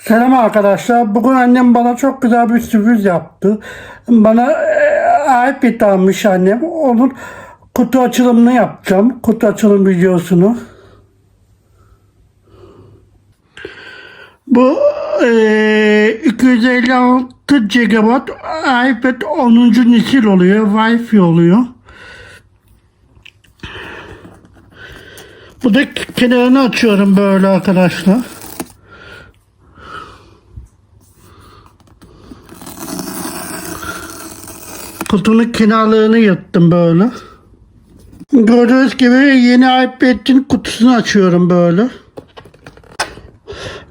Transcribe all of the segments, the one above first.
Selam arkadaşlar. Bugün annem bana çok güzel bir sürpriz yaptı. Bana e, iPad almış annem. Onun kutu açılımını yapacağım. Kutu açılım videosunu. Bu e, 256 GB iPad 10. nesil oluyor. Wi-Fi oluyor. Bu da kenarını açıyorum böyle arkadaşlar. Kutunun kenarlarını yırttım böyle. Gördüğünüz gibi yeni iPad'in kutusunu açıyorum böyle.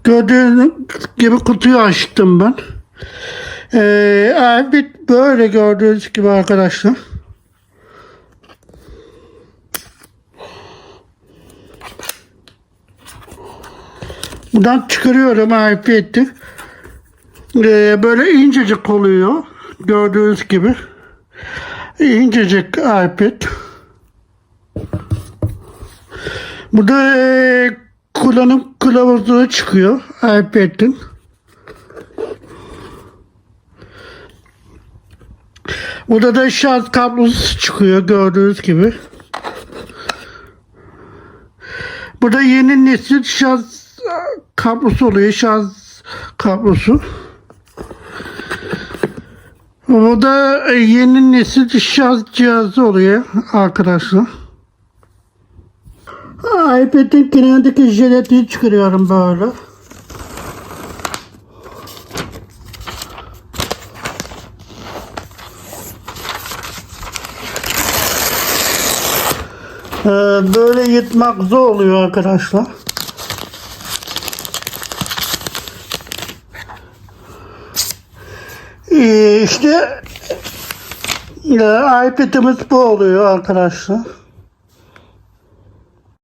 Gördüğünüz gibi kutuyu açtım ben. Ee, iPad böyle gördüğünüz gibi arkadaşlar. Buradan çıkarıyorum iPad'i. Ee, böyle incecik oluyor. Gördüğünüz gibi. İncecik iPad. Burada e, kullanım kılavuzu çıkıyor iPad'in. Burada da şarj kablosu çıkıyor gördüğünüz gibi. Burada yeni nesil şarj kablosu oluyor. Şarj kablosu. Bu da yeni nesil şarj cihazı oluyor arkadaşlar. iPad'in kenarındaki jelatini çıkarıyorum böyle. Ee, böyle yırtmak zor oluyor arkadaşlar. Ee, işte iPad'imiz bu oluyor arkadaşlar.